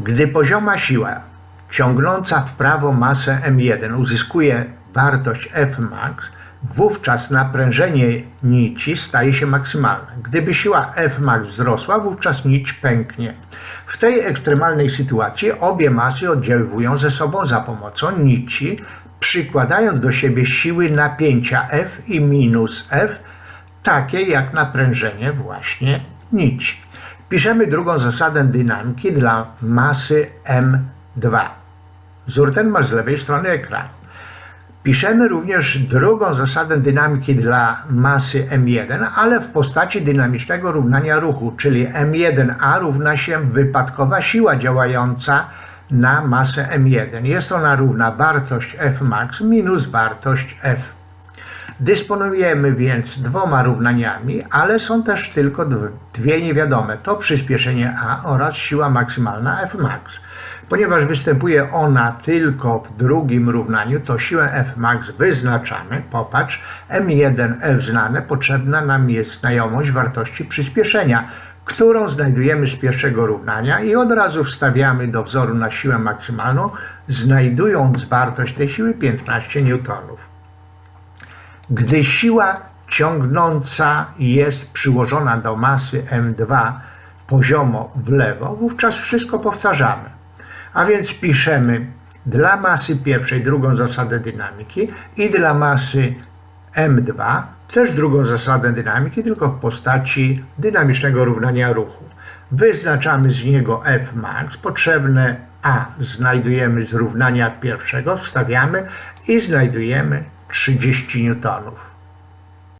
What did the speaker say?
Gdy pozioma siła ciągnąca w prawo masę M1 uzyskuje wartość Fmax, wówczas naprężenie nici staje się maksymalne. Gdyby siła Fmax wzrosła, wówczas nić pęknie. W tej ekstremalnej sytuacji obie masy oddziaływują ze sobą za pomocą nici, przykładając do siebie siły napięcia F i minus F, takie jak naprężenie właśnie nici. Piszemy drugą zasadę dynamiki dla masy M2. Wzór ten masz z lewej strony ekranu. Piszemy również drugą zasadę dynamiki dla masy M1, ale w postaci dynamicznego równania ruchu, czyli M1A równa się wypadkowa siła działająca na masę M1. Jest ona równa wartość Fmax minus wartość F. Dysponujemy więc dwoma równaniami, ale są też tylko dw- dwie niewiadome. To przyspieszenie A oraz siła maksymalna Fmax. Ponieważ występuje ona tylko w drugim równaniu, to siłę Fmax wyznaczamy. Popatrz, M1F znane, potrzebna nam jest znajomość wartości przyspieszenia, którą znajdujemy z pierwszego równania i od razu wstawiamy do wzoru na siłę maksymalną, znajdując wartość tej siły 15 newtonów. Gdy siła ciągnąca jest przyłożona do masy M2 poziomo w lewo, wówczas wszystko powtarzamy. A więc piszemy dla masy pierwszej drugą zasadę dynamiki i dla masy M2 też drugą zasadę dynamiki, tylko w postaci dynamicznego równania ruchu. Wyznaczamy z niego Fmax, potrzebne A znajdujemy z równania pierwszego, wstawiamy i znajdujemy 30 newtonów.